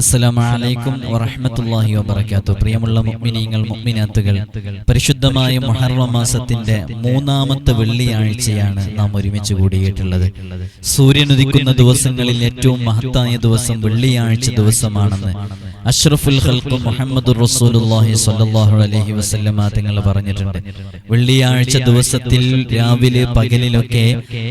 അസ്സലാമു അലൈക്കും വറഹ്മത്തുള്ളാഹി വബറകാതുഹു. പ്രിയമുള്ള പരിശുദ്ധമായ മുഹറം മാസത്തിന്റെ മൂന്നാമത്തെ വെള്ളിയാഴ്ചയാണ് നാം ഒരുമിച്ച് കൂടിയിട്ടുള്ളത്. സൂര്യനുദിക്കുന്ന ദിവസങ്ങളിൽ ഏറ്റവും മഹത്തായ ദിവസം വെള്ളിയാഴ്ച ദിവസമാണെന്ന് അഷ്റഫുൽ ഖൽഖ് മുഹമ്മദ് റസൂലുള്ളാഹി സ്വല്ലല്ലാഹു അലൈഹി വസല്ലമ തങ്ങൾ പറഞ്ഞിട്ടുണ്ട്. വെള്ളിയാഴ്ച ദിവസത്തിൽ രാവിലെ പകലിലൊക്കെ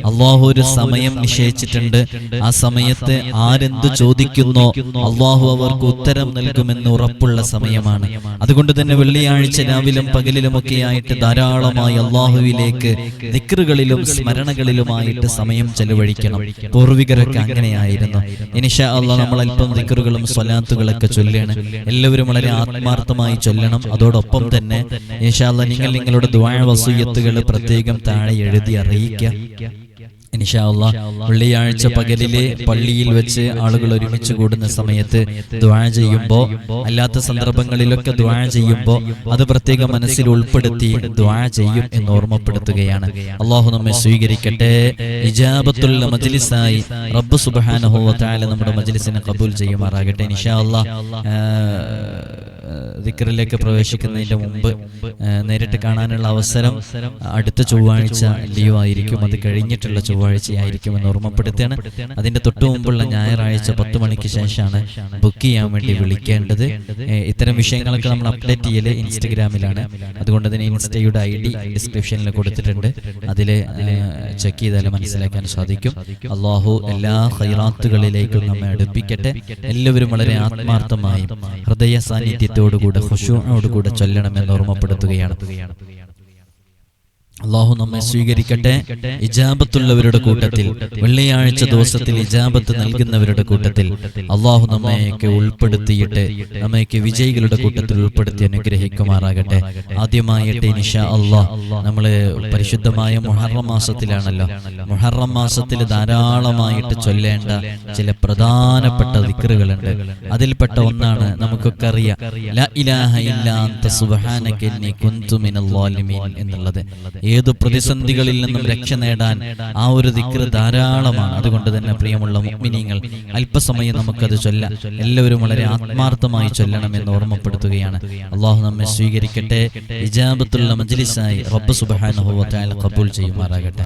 അള്ളാഹു ഒരു സമയം നിശ്ചയിച്ചിട്ടുണ്ട്. ആ സമയത്ത് ആരെന്ത് ചോദിക്കുന്നോ? അള്ളാഹു അവർക്ക് ഉത്തരം നൽകുമെന്ന് ഉറപ്പുള്ള സമയമാണ്. അതുകൊണ്ട് തന്നെ വെള്ളിയാഴ്ച രാവിലും പകലിലുമൊക്കെ ആയിട്ട് ധാരാളമായി അള്ളാഹുവിലേക്ക് ദിക്റുകളിലും സ്മരണകളിലുമായിട്ട് സമയം ചെലവഴിക്കണം. പൂർവികരൊക്കെ അങ്ങനെയായിരുന്നു. ഇനിഷ അള്ളാഹ് നമ്മൾ അല്പം ദിക്റുകളും സ്വലാത്തുകളൊക്കെ ചൊല്ലാണ്. എല്ലാവരും വളരെ ആത്മാർത്ഥമായി ചൊല്ലണം. അതോടൊപ്പം തന്നെ ഇനിഷ അള്ളാഹ് നിങ്ങൾ നിങ്ങളുടെ ദ്വാഴ വസൂയത്തുകൾ പ്രത്യേകം താഴെ എഴുതി അറിയിക്കുക. ഇൻഷാ അള്ളാഹ് വെള്ളിയാഴ്ച പകലിലെ പള്ളിയിൽ വെച്ച് ആളുകൾ ഒരുമിച്ച് കൂടുന്ന സമയത്ത് ദ്വാ ചെയ്യുമ്പോൾ അല്ലാത്ത സന്ദർഭങ്ങളിലൊക്കെ ദ്വാ ചെയ്യുമ്പോൾ അത് പ്രത്യേക മനസ്സിൽ ഉൾപ്പെടുത്തി ദ്വാ ചെയ്യും എന്ന് ഓർമ്മപ്പെടുത്തുകയാണ്. അള്ളാഹു നമ്മെ സ്വീകരിക്കട്ടെ. ഇജാബത്തുള്ള മജ്ലിസായി റബ്ബ് സുബ്ഹാനഹു വ നമ്മുടെ മജ്ലിസിനെ കബൂൽ ചെയ്യുമാറാകട്ടെ ഇൻഷാ അള്ളാഹ് ദിക്കറിലേക്ക് പ്രവേശിക്കുന്നതിന്റെ മുമ്പ് നേരിട്ട് കാണാനുള്ള അവസരം അടുത്ത ചൊവ്വാഴ്ച ലീവ് ആയിരിക്കും. അത് കഴിഞ്ഞിട്ടുള്ള ചൊവ്വാഴ്ചയായിരിക്കും എന്ന് ഓർമ്മപ്പെടുത്തുകയാണ്. അതിന്റെ തൊട്ടു മുമ്പുള്ള ഞായറാഴ്ച പത്ത് മണിക്ക് ശേഷമാണ് ബുക്ക് ചെയ്യാൻ വേണ്ടി വിളിക്കേണ്ടത്. ഇത്തരം വിഷയങ്ങളൊക്കെ നമ്മൾ അപ്ഡേറ്റ് ചെയ്യൽ ഇൻസ്റ്റഗ്രാമിലാണ്. അതുകൊണ്ട് തന്നെ ഇൻസ്റ്റയുടെ ഐ ഡി ഡിസ്ക്രിപ്ഷനിൽ കൊടുത്തിട്ടുണ്ട്. അതിൽ ചെക്ക് ചെയ്താൽ മനസ്സിലാക്കാൻ സാധിക്കും. അള്ളാഹു എല്ലാ ഹൈറാത്തുകളിലേക്കും നമ്മെ അടുപ്പിക്കട്ടെ. എല്ലാവരും വളരെ ആത്മാർത്ഥമായും ഹൃദയ സാന്നിധ്യത്തോടുകൂടെ ഹുഷൂനോടുകൂടെ ചൊല്ലണമെന്ന് ഓർമ്മപ്പെടുത്തുകയാണ്. അള്ളാഹു നമ്മെ സ്വീകരിക്കട്ടെ. ഇജാബത്തുള്ളവരുടെ കൂട്ടത്തിൽ വെള്ളിയാഴ്ച ദിവസത്തിൽ ഇജാബത്ത് നൽകുന്നവരുടെ കൂട്ടത്തിൽ അള്ളാഹു നമ്മയൊക്കെ ഉൾപ്പെടുത്തിയിട്ട് നമ്മയൊക്കെ വിജയികളുടെ കൂട്ടത്തിൽ ഉൾപ്പെടുത്തി അനുഗ്രഹിക്കുമാറാകട്ടെ. ആദ്യമായിട്ട് നിഷ അള്ളാഹ് നമ്മൾ പരിശുദ്ധമായ മുഹറം മാസത്തിലാണല്ലോ. മുഹറം മാസത്തിൽ ധാരാളമായിട്ട് ചൊല്ലേണ്ട ചില പ്രധാനപ്പെട്ട ദിക്റുകളുണ്ട്. അതിൽപ്പെട്ട ഒന്നാണ് നമുക്കൊക്കെ അറിയാം. എന്നുള്ളത്. ഏത് പ്രതിസന്ധികളിൽ നിന്നും രക്ഷ നേടാൻ ആ ഒരു ദിക്ർ ധാരാളമാണ്. അതുകൊണ്ട് തന്നെ പ്രിയമുള്ള മുഅ്മിനീങ്ങൾ അല്പസമയം നമുക്കത് ചൊല്ലാം. എല്ലാവരും വളരെ ആത്മാർത്ഥമായി ചൊല്ലണം എന്ന് ഓർമ്മപ്പെടുത്തുകയാണ്. അള്ളാഹു നമ്മെ സ്വീകരിക്കട്ടെ. ഇജാബത്തുള്ള മജ്ലിസായി റബ്ബ് തആല കബൂൽ ചെയ്യുമാറാകട്ടെ.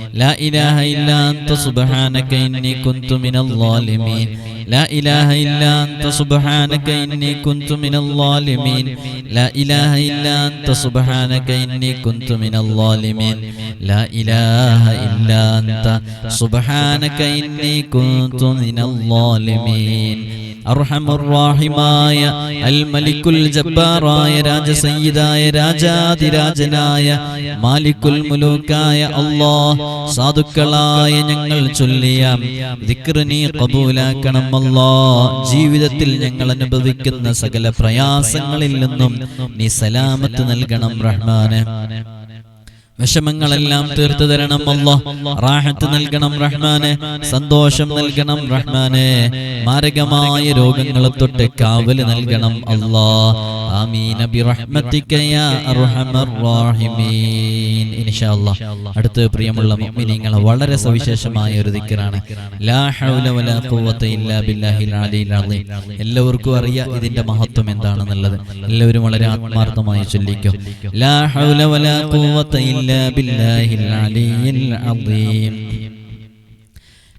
لا إله إلا أنت سبحانك إني كنت من الظالمين لا إله إلا أنت سبحانك إني كنت من الظالمين لا إله إلا أنت سبحانك إني كنت من الظالمين لا إله إلا أنت سبحانك إني كنت من الظالمين അർഹമുറാഹിമായ അൽ മലിക്കുൽ ജബ്ബാറായ രാജസയ്യിദായ രാജാതിരാജനായ മാലിക്കുൽ മുലൂക്കായ അല്ലാഹ് സാധുക്കളായ ഞങ്ങൾ ചൊല്ലിയ ദിക്റ് നീ കബൂലാക്കണം അല്ലാ. ജീവിതത്തിൽ ഞങ്ങൾ അനുഭവിക്കുന്ന സകല പ്രയാസങ്ങളിൽ നിന്നും നീ സലാമത്ത് നൽകണം റഹ്മാനെ. വിഷമങ്ങളെല്ലാം തീർത്തു തരണം അല്ലോ റാഹത്ത് നൽകണം റഹ്മാനെ. സന്തോഷം നൽകണം റഹ്മാനെ. മാരകമായ രോഗങ്ങൾ തൊട്ട് കാവൽ നൽകണം അല്ലാ യാ അർഹമർ റാഹിമീൻ. അടുത്ത പ്രിയമുള്ള മുഅ്മിനീങ്ങളെ വളരെ സവിശേഷമായ ഒരു ദിക്റാണ്. ലാ ഹൗല വലാ ഖുവത ഇല്ലാ എല്ലാവർക്കും അറിയാം ഇതിന്റെ മഹത്വം എന്താണെന്നുള്ളത്. എല്ലാവരും വളരെ ആത്മാർത്ഥമായി ചൊല്ലിക്കോ. ലാ ഹൗല വലാ ഖുവത ഇല്ലാ بالله العلي العظيم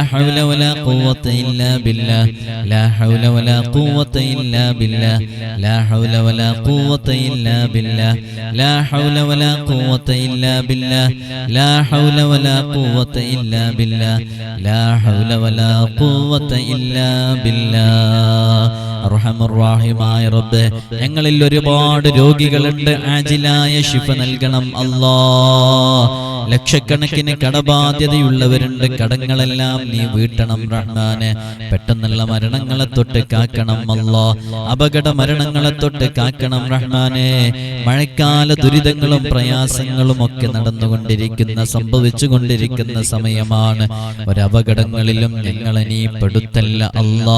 حول ولا قوة إلا بالله لا حول ولا قوة إلا بالله لا حول ولا قوة إلا بالله لا حول ولا قوة إلا بالله لا حول ولا قوة إلا بالله لا حول ولا قوة إلا بالله അർഹമുറാഹിമായ റബ്ബേ ഞങ്ങളിൽ ഒരുപാട് രോഗികളുണ്ട് ആജിലായ ശിഫ നൽകണം അല്ലാ ലക്ഷക്കണക്കിന് കടബാധ്യതയുള്ളവരുണ്ട്. കടങ്ങളെല്ലാം നീ വീട്ടണം റഹ്മാനെ. പെട്ടെന്നുള്ള മരണങ്ങളെ തൊട്ട് കാക്കണം അല്ലോ. അപകട മരണങ്ങളെ തൊട്ട് കാക്കണം റഹ്മാനെ. മഴക്കാല ദുരിതങ്ങളും പ്രയാസങ്ങളും ഒക്കെ നടന്നുകൊണ്ടിരിക്കുന്ന സംഭവിച്ചു കൊണ്ടിരിക്കുന്ന സമയമാണ്. ഒരപകടങ്ങളിലും ഞങ്ങളെ നീ പെടുത്തല്ല. അല്ലാ.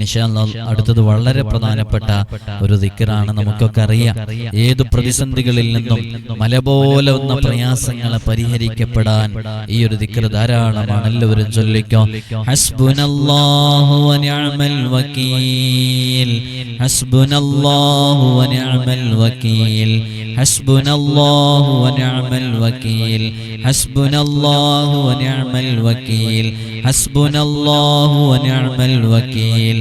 ഇൻഷാ അല്ലാഹ് അടുത്തത് വളരെ പ്രധാനപ്പെട്ട ഒരു ദിക്കറാണ് നമുക്കൊക്കെ അറിയാം. ഏത് പ്രതിസന്ധികളിൽ നിന്നും മല പോലെ വന്ന പ്രയാസങ്ങളെ പരിഹരിക്കപ്പെടാൻ ഈ ഒരു ദിക്കർ ധാരാളമാണ്. എല്ലാവരും ചൊല്ലിക്കോ. ഹസ്ബുനല്ലാഹു വനിഅമൽ വകീൽ. ഹസ്ബുനല്ലാഹു വനിഅമൽ വകീൽ. ഹസ്ബുനല്ലാഹു വനിഅമൽ വകീൽ. ഹസ്ബുനല്ലാഹു വനിഅമൽ വകീൽ. ഹസ്ബുനല്ലാഹു വനിഅമൽ വകീൽ.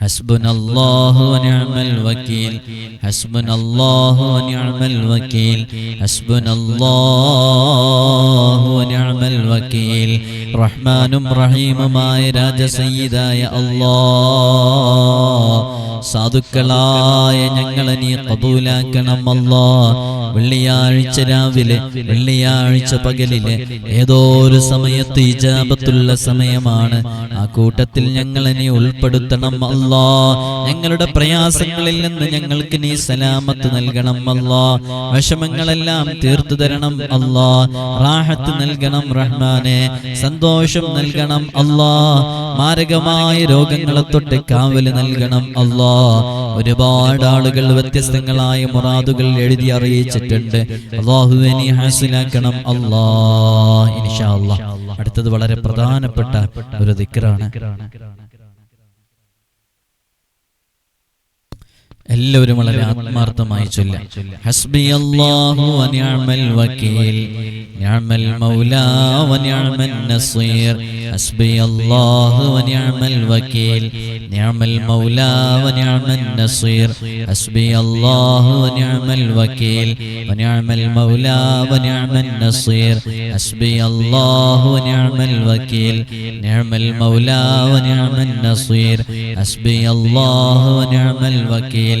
حسبنا الله ونعم الوكيل حسبنا الله ونعم الوكيل حسبنا الله ونعم الوكيل റഹ്മാനും റഹീമുമായ രാജസയ്യിദായ അല്ലാ സാധുക്കളായ ഞങ്ങളെ നീ കബൂലാക്കണം അല്ലാ വെള്ളിയാഴ്ച രാവിലെ വെള്ളിയാഴ്ച പകലിലെ ഏതോ ഒരു സമയത്ത് ഇജാബത്തുള്ള സമയമാണ് ആ കൂട്ടത്തിൽ ഞങ്ങളെ നീ ഉൾപ്പെടുത്തണം അല്ലാ ഞങ്ങളുടെ പ്രയാസങ്ങളിൽ നിന്ന് ഞങ്ങൾക്ക് നീ സലാമത്ത് നൽകണം അല്ലാ വിഷമങ്ങളെല്ലാം തീർത്തു തരണം അല്ലാ റാഹത്ത് നൽകണം റഹ്മാനെ. സന്തോഷം നൽകണം അല്ലാ മാരകമായ രോഗങ്ങളെ തൊട്ട് കാവൽ നൽകണം അല്ലാ ഒരുപാട് ആളുകൾ വ്യത്യസ്തങ്ങളായ മുറാദുകൾ എഴുതി അറിയിച്ചിട്ടുണ്ട്. അള്ളാഹുവെ നീ ഹാസിലാക്കണം അല്ലാ ഇൻഷാ അടുത്തത് വളരെ പ്രധാനപ്പെട്ട ഒരു ദിക്റാണ്. എല്ലാവരും വളരെ ആത്മാർത്ഥമായി ചൊല്ലാം ഹസ്ബി അല്ലാഹു വനിഅമൽ വകീൽ നിഅമൽ മൗലാ വനിഅമൻ നസീർ. ഹസ്ബി അല്ലാഹു വനിഅമൽ വകീൽ നിഅമൽ മൗലാ വനിഅമൻ നസീർ. ഹസ്ബി അല്ലാഹു വനിഅമൽ വകീൽ വനിഅമൽ മൗലാ വനിഅമൻ നസീർ. ഹസ്ബി അല്ലാഹു വനിഅമൽ വകീൽ നിഅമൽ മൗലാ വനിഅമൻ നസീർ. ഹസ്ബി അല്ലാഹു വനിഅമൽ വകീൽ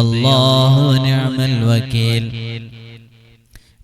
الله ونعم الوكيل.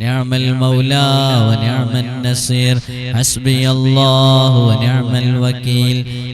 نعم المولى ونعم النصير. حسبي الله ونعم الوكيل.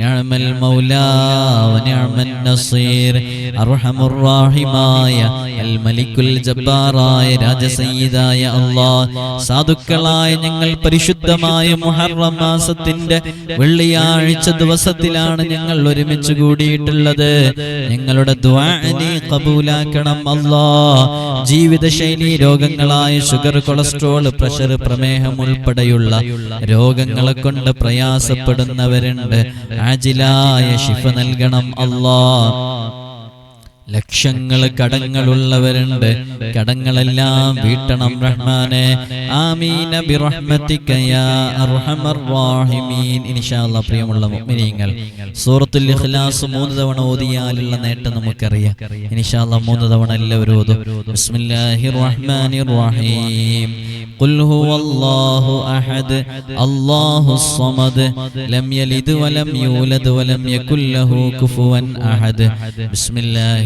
നിഅമൽ മൗലാ വനിഅമൻ നസീർ അർഹമുർ റഹീമായ അൽ മലിക്കുൽ ജബ്ബാറായ രാജസയ്യിദായ അല്ലാഹ് സാധുക്കളായ ഞങ്ങൾ പരിശുദ്ധമായ മുഹറം മാസത്തിന്റെ വെള്ളിയാഴ്ച ദിവസത്തിലാണ് ഞങ്ങൾ ഒരുമിച്ച് കൂടിയിട്ടുള്ളത്. ഞങ്ങളുടെ ദ്വാ നീ കബൂലാക്കണം അല്ലാ ജീവിതശൈലി രോഗങ്ങളായ ഷുഗർ കൊളസ്ട്രോൾ പ്രഷർ പ്രമേഹം ഉൾപ്പെടെയുള്ള രോഗങ്ങളെ കൊണ്ട് പ്രയാസപ്പെടുന്നവരുണ്ട്. ആജിലായ ശിഫ നൽകണം അല്ലാ. ലക്ഷങ്ങൾ കടങ്ങളുള്ളവരുണ്ട് കടങ്ങളെല്ലാം വീട്ടണം റഹ്മാനെ ആമീന ബിറഹ്മതിക യാ അർഹമർ റഹീമീൻ ഇൻഷാ അല്ലാഹ് പ്രിയമുള്ള മുഅ്മിനീങ്ങൾ സൂറത്തുൽ ഇഖ്ലാസ് മൂന്ന് തവണ ഓതിയാലുള്ള നേട്ടം നമുക്കറിയാം ഇൻഷാ അല്ലാഹ് മൂന്ന് തവണ എല്ലാവരും ഓതും ബിസ്മില്ലാഹിർ റഹ്മാനിർ റഹീം قل هو الله أحد الله الصمد لم يلد ولم يولد ولم يكن له كفوا أحد بسم الله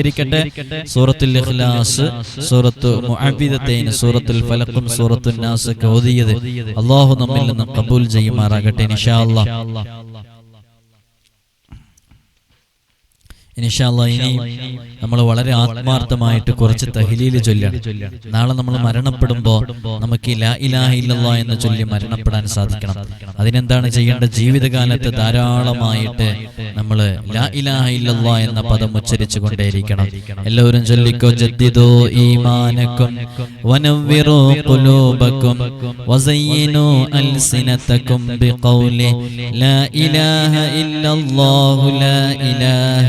സ്വീകരിക്കട്ടെ. സൂറത്തുൽ ഇഖ്ലാസ് സൂറത്ത് മുഅബിദത്തൈൻ സൂറത്തുൽ ഫലഖും സൂറത്തുൽ നാസ് ഓതിയത്. അല്ലാഹു നമ്മിൽ നിന്ന് കബൂൽ ചെയ്യുമാറാകട്ടെ ഇൻഷാ അല്ലാഹ് ഇൻഷാല്ല ഇനി നമ്മൾ വളരെ ആത്മാർത്ഥമായിട്ട് കുറച്ച് തഹ്ലീൽ ചൊല്ലണം. നാളെ നമ്മൾ മരണപ്പെടുമ്പോൾ നമുക്ക് ലാ ഇലാഹ എന്ന് ചൊല്ലി മരണപ്പെടാൻ സാധിക്കണം. അതിനെന്താണ് ചെയ്യേണ്ട ജീവിതകാലത്ത് ധാരാളമായിട്ട് നമ്മൾ ലാ ഇലാഹ എന്ന പദം ഉച്ചരിച്ചു കൊണ്ടേയിരിക്കണം എല്ലാവരും ചൊല്ലിക്കോ ജദ്ദിദോ ഈമാനക്കും വനവ്വിറു ഖുലൂബക്കും വസയ്യിനോ അൽസിനതക്കും ബിഖൗലി ലാ ഇലാഹ ഇല്ലല്ലാഹു ലാ ഇലാഹ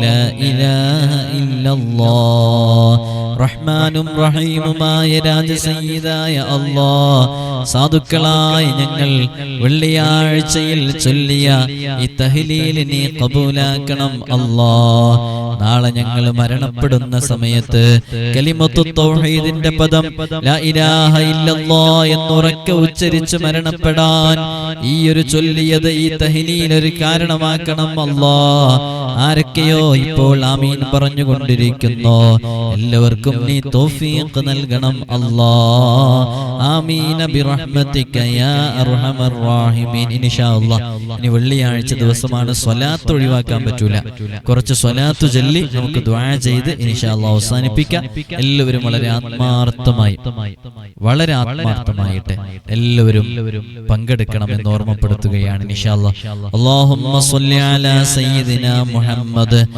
റഹ്മാനും റഹീമുമായ രാജസയ്യിദായ അള്ളാ സാധുക്കളായി ഞങ്ങൾ വെള്ളിയാഴ്ചയിൽ ചൊല്ലിയ ഈ തഹ്ലീൽ നീ കബൂലാക്കണം അള്ളാ നാളെ ഞങ്ങൾ മരണപ്പെടുന്ന സമയത്ത് കലിമത്തു തൗഹീദിന്റെ പദം ലാ ഇലാഹ ഇല്ലല്ലാ എന്നുറക്കെ ഉച്ചരിച്ച് മരണപ്പെടാൻ ഈ ഒരു ചൊല്ലിയത് ഈ തഹ്ലീൽ ഒരു കാരണമാക്കണം അള്ളാ ആരൊക്കെയോ ഇപ്പോൾ ആമീൻ പറഞ്ഞുകൊണ്ടിരിക്കുന്നു. എല്ലാവർക്കും നീ തോഫീഖ് നൽകണം അല്ലാ. ആമീന ബിറഹ്മതിക യാ അർഹമർ റഹീമീൻ. ഇൻഷാ അല്ലാ. ഇനി വെള്ളിയാഴ്ച ദിവസമാണ് സ്വലാത്ത് ഒഴിവാക്കാൻ പറ്റൂല. കുറച്ച് സ്വലാത്ത് ചൊല്ലി നമുക്ക് ദുആ ചെയ്ത് ഇൻഷാ അല്ലാ അവസാനിപ്പിക്കാം. എല്ലാവരും വളരെ ആത്മാർത്ഥമായി വളരെ ആത്മാർത്ഥമായിട്ട് എല്ലാവരും പങ്കെടുക്കണം എന്ന് ഓർമ്മപ്പെടുത്തുകയാണ് ഇൻഷാ അല്ലാ. അല്ലാഹുമ്മ സ്വല്ലി അലാ സയ്യിദിനാ മുഹമ്മദ്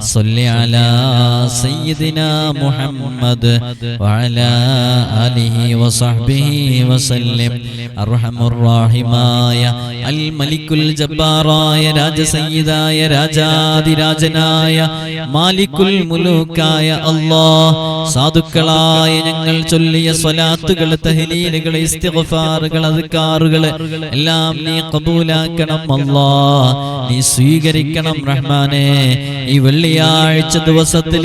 صل على سيدنا محمد وعلى آله وصحبه وسلم. أرحم الراحمايا അൽമലിക്കുൽ ജബ്ബാറായ രാജസയ്യിദായ രാജാതിരാജനായ മാലിക്കുൽ മുലൂക്കായ അള്ളാ സാധുക്കളായ ഞങ്ങൾ ചൊല്ലിയ സ്വലാത്തുകൾ തഹലീലുകൾ ഇസ്തിഗ്ഫാറുകൾ അദ്കാറുകൾ എല്ലാം നീ കബൂലാക്കണം അള്ളാ നീ സ്വീകരിക്കണം റഹ്മാനെ. ഈ വെള്ളി വെള്ളിയാഴ്ച ദിവസത്തിൽ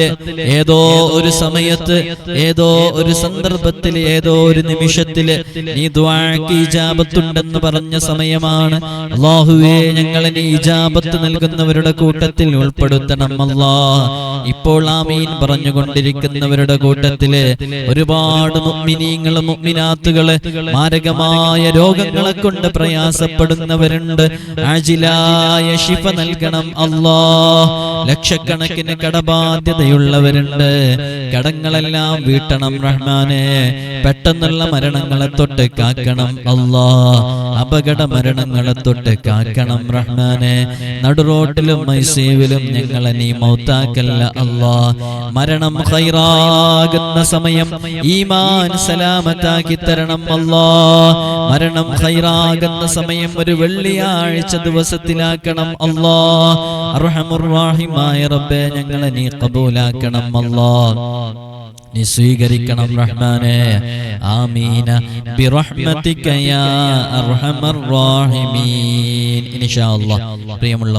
ഏതോ ഒരു സമയത്ത് ഏതോ ഒരു സന്ദർഭത്തിൽ ഏതോ ഒരു നിമിഷത്തിൽ നീ ദ്വാഴക്ക് ഇജാബത്തുണ്ടെന്ന് പറഞ്ഞ സമയമാണ്. അള്ളാഹുവേ ഞങ്ങളെ നീ നൽകുന്നവരുടെ കൂട്ടത്തിൽ ഉൾപ്പെടുത്തണം. അല്ലാ ഇപ്പോൾ ആമീൻ പറഞ്ഞുകൊണ്ടിരിക്കുന്നവരുടെ കൂട്ടത്തിൽ ഒരുപാട് മുഅ്മിനീങ്ങൾ മുമ്മിനാത്തുകൾ മാരകമായ രോഗങ്ങളെ കൊണ്ട് പ്രയാസപ്പെടുന്നവരുണ്ട്. ആജിലായ ശിഫ നൽകണം. അല്ലാ ലക്ഷക്കണക്കിന് കടബാധ്യതയുള്ളവരുണ്ട്. കടങ്ങളെല്ലാം വീട്ടണം റഹ്മാനെ. പെട്ടെന്നുള്ള മരണങ്ങളെ തൊട്ട് കാക്കണം അല്ലാ അപകട മരണങ്ങളെ തൊട്ട് കാക്കണം റഹ്മാനെ. നടുറോട്ടിലും മൈസീവിലും ഞങ്ങളെ നീ മൗത്താക്കല്ല അല്ലാ മരണം ഹൈറാകുന്ന സമയം ഈമാൻ സലാമത്താക്കി തരണം അല്ലാ മരണം ഹൈറാകുന്ന സമയം ഒരു വെള്ളിയാഴ്ച ദിവസത്തിലാക്കണം അല്ലാ അർഹമുറാഹിമായ റബ്ബേ ഞങ്ങളെ നീ കബൂലാക്കണം അല്ലാ നീ സ്വീകരിക്കണം റഹ്മാനെ ആമീന ബിറഹ്മതിക യാ അർഹമർ റഹീമീൻ. പ്രിയമുള്ള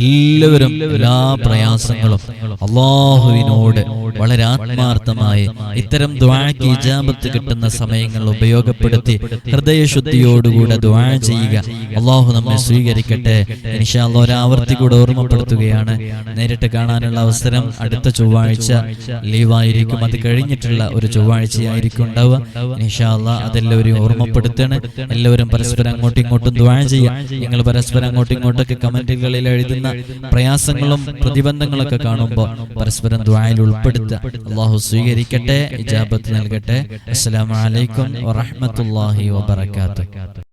എല്ലാവരും എല്ലാ പ്രയാസങ്ങളും അള്ളാഹുവിനോട് വളരെ ആത്മാർത്ഥമായി ഇത്തരം ദ്വാക്ക് ഇജാബത്ത് കിട്ടുന്ന സമയങ്ങൾ ഉപയോഗപ്പെടുത്തി ഹൃദയശുദ്ധിയോടുകൂടെ ദ്വാ ചെയ്യുക. അള്ളാഹു നമ്മെ സ്വീകരിക്കട്ടെ. ഇൻഷാ അല്ലാഹ് ഒരാവർത്തി കൂടെ ഓർമ്മപ്പെടുത്തുകയാണ്. നേരിട്ട് കാണാനുള്ള അവസരം അടുത്ത ചൊവ്വാഴ്ച ലീവായിരിക്കും അത് കഴിഞ്ഞിട്ടുള്ള ഒരു ചൊവ്വാഴ്ചയായിരിക്കും ഉണ്ടാവുക. ഇൻഷാല്ല അതെല്ലാവരും ഓർമ്മപ്പെടുത്തണം. എല്ലാവരും പരസ്പരം അങ്ങോട്ടും ഇങ്ങോട്ടും ദ്വാഴ ചെയ്യാം നിങ്ങൾ പരസ്പരം അങ്ങോട്ടും ഇങ്ങോട്ടൊക്കെ കമന്റുകളിൽ എഴുതുന്ന പ്രയാസങ്ങളും പ്രതിബന്ധങ്ങളൊക്കെ കാണുമ്പോൾ പരസ്പരം ദ്വായിൽ ഉൾപ്പെടുത്തുക. അള്ളാഹു സ്വീകരിക്കട്ടെ ഇജാബത്ത് നൽകട്ടെ. അസ്സലാമു അലൈക്കും വറഹ്മത്തുള്ളാഹി വബറകാതുഹു.